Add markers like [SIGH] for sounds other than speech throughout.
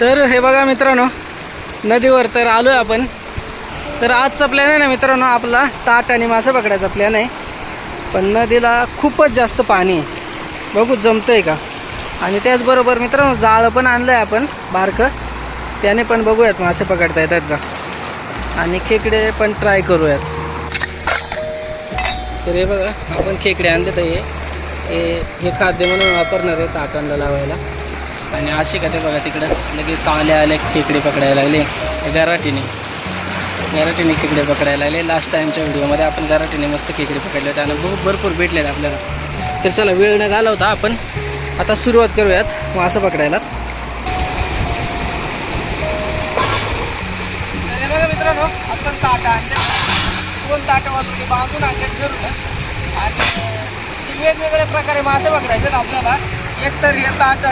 तर हे बघा मित्रांनो नदीवर तर आलो आहे आपण. तर आजचा प्लॅन आहे ना मित्रांनो आपला ताट आणि मासे पकडायचा प्लॅन आहे. पण नदीला खूपच जास्त पाणी आहे. बघू जमतं आहे का? आणि त्याचबरोबर मित्रांनो जाळं पण आणलं आहे आपण बारकं. त्याने पण बघूयात मासे पकडता येतात का? आणि खेकडे पण ट्राय करूयात. तर हे बघा आपण खेकडे आणले तर हे हे हे खाद्य म्हणून वापरणार आहे ताटांना लावायला. आणि अशी का ते बघा तिकडं. लगेच चांगले आले खेकडे पकडायला लागले. गराटीने गराटीने खेकडे पकडायला लागले. लास्ट टाईमच्या व्हिडिओमध्ये आपण गराटीने मस्त खेकडे पकडले होते आणि खूप भरपूर भेटले आपल्याला. तर चला वेळ न घालवता आपण आता सुरुवात करूयात मासं पकडायला. बघा मित्रांनो आपण ताटा दोन ताटं वाजून ते बांधून आणले फिरूनच आणि जे वेगवेगळ्या प्रकारे मासे पकडायचे आहेत आपल्याला. एक तर हे ताट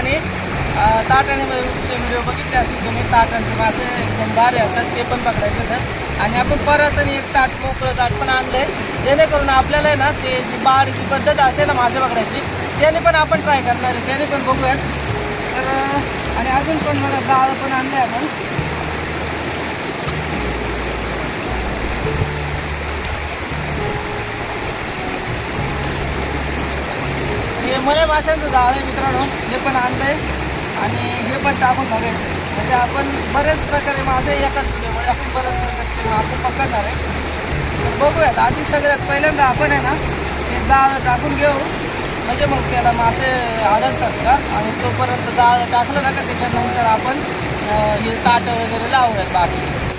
आणि ताट आणि व्हिडिओ बघितले असतील तुम्ही ताटांचे मासे एकदम भारी असतात ते पण पकडायचे तर आणि आपण परत आणि एक ताट मोकळं ताट पण आणलंय. जेणेकरून आपल्याला आहे ना ते जी बारीची पद्धत असेल ना मासे पकडायची त्याने पण आपण ट्राय करणार आहे. त्याने पण बघूयात. तर आणि अजून पण मला डाळ पण आणले आपण. हे मळे माशांचं जाळ आहे मित्रांनो हे पण आणलं आहे आणि हे पण टाकून बघायचं आहे म्हणजे आपण बरेच प्रकारे मासे एकाच व्हिडिओमध्ये आपण बऱ्याच प्रकारचे मासे पकडणार आहे. तर बघूयात आधी सगळ्यात पहिल्यांदा आपण आहे ना ते जाळ टाकून घेऊ. म्हणजे मग त्याला मासे आढळतात का? आणि तोपर्यंत जाळ टाकलं ना का त्याच्यानंतर आपण हे ताटं वगैरे लावूयात बाकीचे.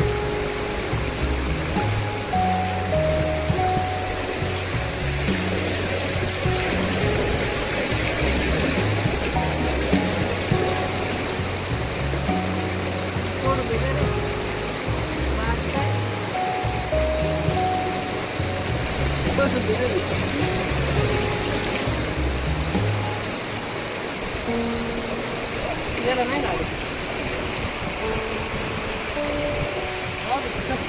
याला नाही लागत जाऊ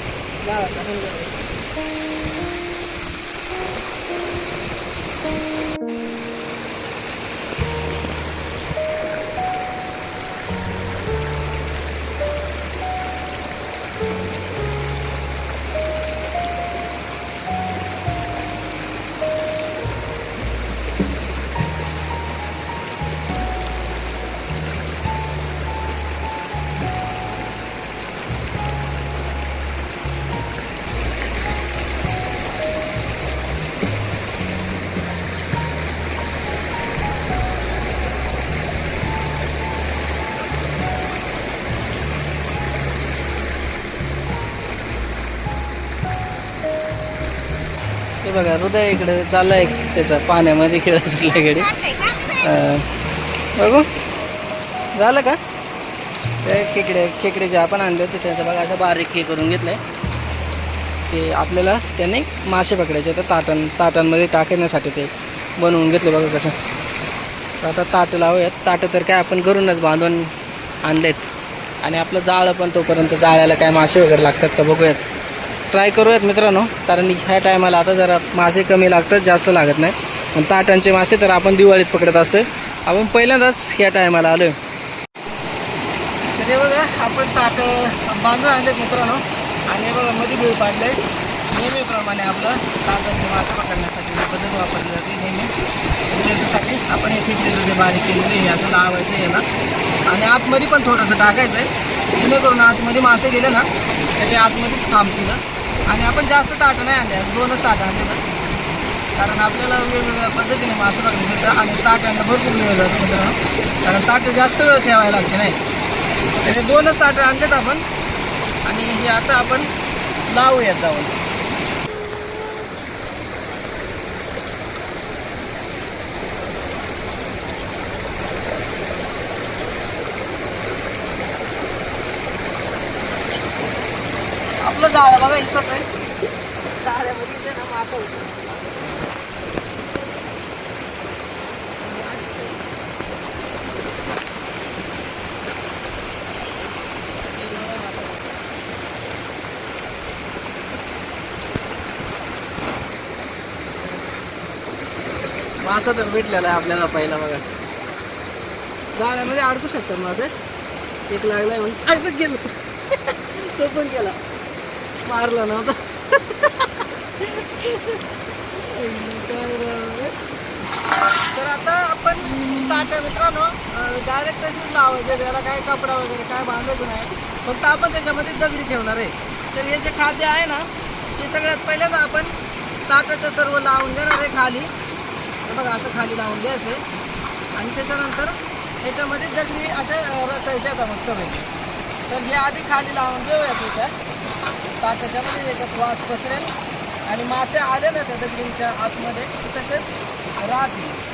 बघा हृदय इकडे चाललाय त्याचा पाण्यामध्ये खेळ सुटल्याकडे बघू. झालं का? ते खेकडे खेकडे जे आपण आणले होते त्याचं बघा असं बारीक हे करून घेतलंय. ते आपल्याला त्याने मासे पकडायचे तर ताटां ताटांमध्ये टाकण्यासाठी ते बनवून घेतले बघा कसं. तर आता ताटं लावूयात. ताटं तर काय आपण घरूनच बांधून आणलेत. आणि आपलं जाळं पण तोपर्यंत जाळ्याला काय मासे वगैरे लागतात का बघूयात. ट्राय करूयात मित्रांनो कारण ह्या टायमाला आता जरा मासे कमी लागतात जास्त लागत नाही. आणि ताटांचे मासे तर आपण दिवाळीत पकडत असतोय. आपण पहिल्यांदाच ह्या टायमाला आलो तर बघा आपण ताट बांधून आणलेत मित्रांनो. आणि बघा मध्ये बिळ पाडले नेहमीप्रमाणे आपलं ताटांचे मासे पकडण्यासाठी पद्धत वापरली जाते नेहमी. त्याच्यासाठी आपण हे फिटलेलं जे बारीक केलेलं हे असं लावायचं याला. आणि आतमध्ये पण थोडंसं टाकायचं आहे जेणेकरून आतमध्ये मासे गेले ना त्याच्या आतमध्येच थांबतील. आणि आपण जास्त ताटं नाही आणले दोनच ताटं आणले कारण आपल्याला वेगवेगळ्या पद्धतीने मासे पकडले मिळतं आणि ताटांना भरपूर वेळ जातो मित्रांनो. कारण ताटं जास्त वेळ ठेवायला लागते नाही. तर हे दोनच ताटं आणलेत आपण. आणि हे आता आपण लावूयात जाऊन. आपलं जाळं बघा इथंच आहे. ना मासा होतो. मासा तर भेटलेला आहे आपल्याला पहिला बघा. जाळ्यामध्ये अडकू शकतात मासे एक लागलाय म्हणून. पण गेलो. [LAUGHS] तो पण गेला. मारला नव्हता तर आता आपण ताट्या मित्रांनो डायरेक्ट तशीच लावायचे त्याला काय कपडा वगैरे काय बांधायचं नाही. फक्त आपण त्याच्यामध्ये दगडी ठेवणार आहे. तर हे जे खाद्य आहे ना ते सगळ्यात पहिल्यांदा आपण ताटाचं सर्व लावून घेणार आहे खाली. बघा असं खाली लावून द्यायचं आहे. आणि त्याच्यानंतर ह्याच्यामध्ये दगडी अशा रचायच्या आता मस्तपैकी. तर हे आधी खाली लावून घेऊया त्याच्या ताटाच्यामध्ये त्याच्यात वास पसरेल. आणि मासे आले ना त्या दगडींच्या आतमध्ये तसेच राहतील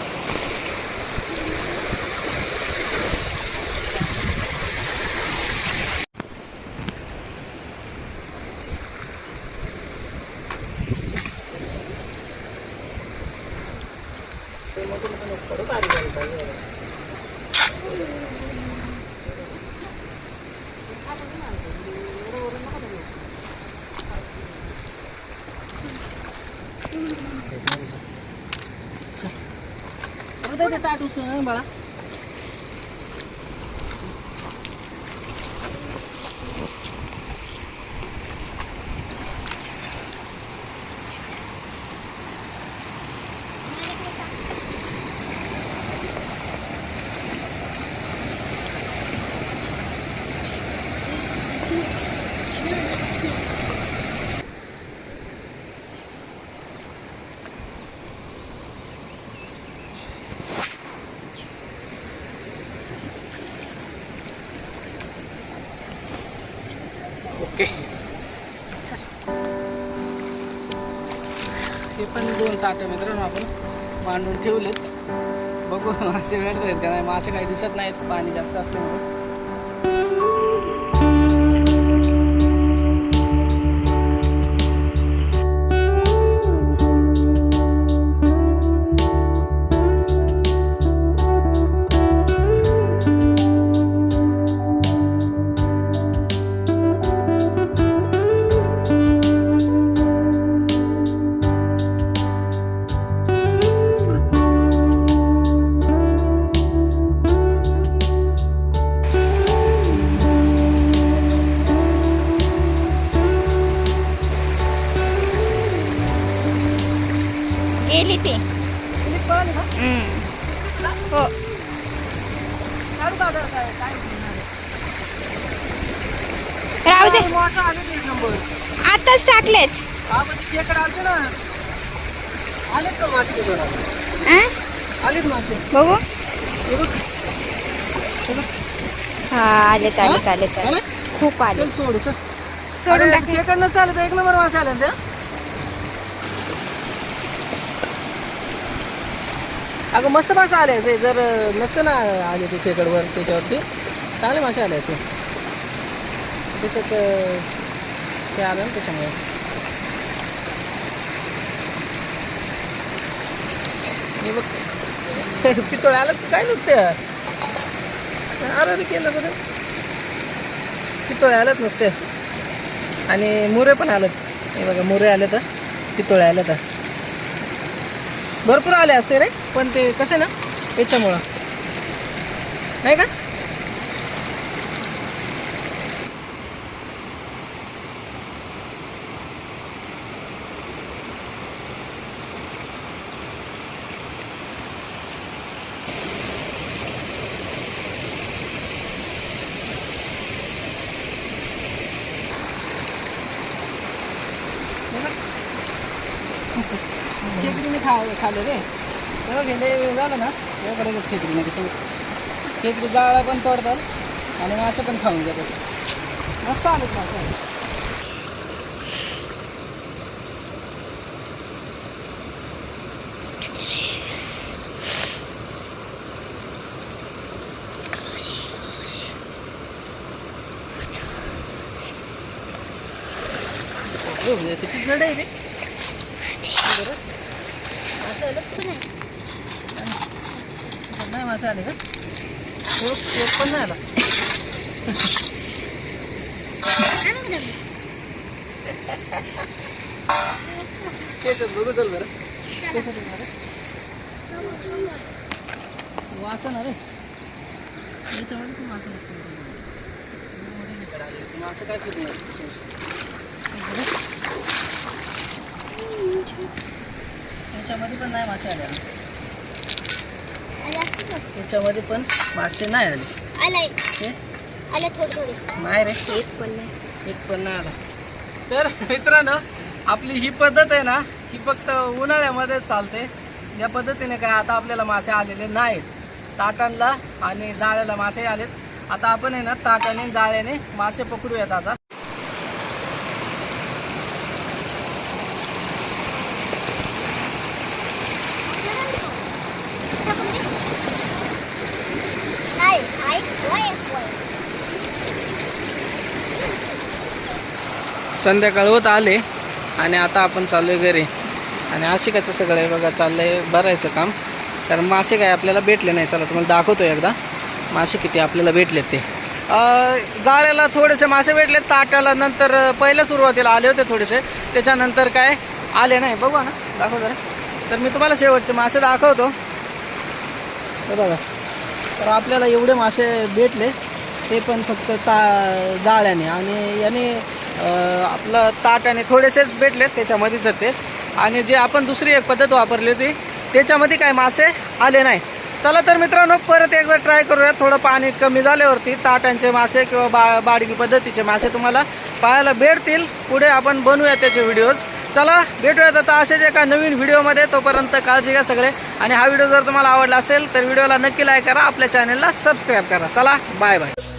ते मग तुम्ही थोडं बारीक झालं पाहिजे ते ताट उचलून आण बाळा. ओके हे पण दोन ताटे मित्रांनो आपण मांडून ठेवलेत. बघू मासे भेटत आहेत का नाही? मासे काही दिसत नाहीत पाणी जास्त असल्यामुळे. आ? आलेत मासे. बघू. हे आलेत आलेत आलेत. आले? आलेत खूप आले चल सोड चल. सोडून टाक. तिकडे नसतं आलं तर एक नंबर मासे आले त्या अगं मस्त मासे आले असते. जर नसतं ना आले ते खेकडवर त्याच्यावरती. चांगले मासे आले असते. त्याच्यात ते आलं ना त्याच्यामुळे. हे बघ पितोळे आलं काय नुसतं? अरे केलं बरं. पितोळे आलेत नुसते. आणि मुरे पण आलेत. हे बघा मुरे आले तर पितोळे आले तर. भरपूर आले असते रे पण ते कसं ना याच्यामुळं. नाही का? खा खाल्लं रे तेव्हा गेले झालं ना तेव्हा लगेच खेकडी नाही त्याच्यामुळे खेकडी जाळा पण तोडतात आणि मासे पण खाऊन घेतात मस्त आलेत मासे हो, किती जड आहे रे मासे आले नाही मासे आले का एक एक पण नाही आला केस बघू चल बरं केस बरं वाचा याच्यामध्ये पण मासे नसतो मासे काय फिरणार त्याच्यामध्ये पण नाही मासे आले. त्याच्यामध्ये पण मासे नाही आले. नाही रे. एक पण नाही. एक पण नाही आला. तर मित्रांनो आपली ही पद्धत आहे ना ही फक्त उन्हाळ्यामध्ये चालते. या पद्धतीने काय आता आपल्याला मासे आलेले नाहीत. ताटांना आणि जाळ्याला मासे आलेत. आता आपण आहे ना ताटाने जाळ्याने मासे पकडूयात आता. संध्याकाळ होत आले आणि आता आपण चाललो आहे घरी. आणि आशिकाचं सगळं आहे बघा चाललं आहे भरायचं काम. कारण मासे काय आपल्याला भेटले नाही. चला तुम्हाला दाखवतो एकदा. मासे किती आपल्याला भेटलेत ते. जाळ्याला थोडेसे मासे भेटले ताट्याला नंतर पहिल्या सुरुवातीला आले होते थोडेसे. त्याच्यानंतर काय? आले नाही. बघू ना दाखव जरा. तर मी तुम्हाला शेवटचे मासे दाखवतो. बघा. तर आपल्याला एवढे मासे भेटले. ते पण फक्त ता जाळ्याने. आणि याने आपलं ताट आणि थोडेसेच भेटले त्याच्यामध्येच ते. आणि जे आपण दुसरी एक पद्धत वापरली होती त्याच्यामध्ये काय मासे आले नाही. चला तर मित्रांनो परत एकदा ट्राय करूया थोडं पाणी कमी झाल्यावरती ताटांचे मासे किंवा बा बाडगी पद्धतीचे मासे तुम्हाला पाहायला भेटतील. पुढे आपण बनवूया त्याचे व्हिडिओज चला भेटूयात आता असेच एका नवीन व्हिडिओमध्ये तोपर्यंत काळजी घ्या सगळे. आणि हा व्हिडिओ जर तुम्हाला आवडला असेल तर व्हिडिओला नक्की लाईक करा. आपल्या चॅनलला सबस्क्राईब करा. चला बाय बाय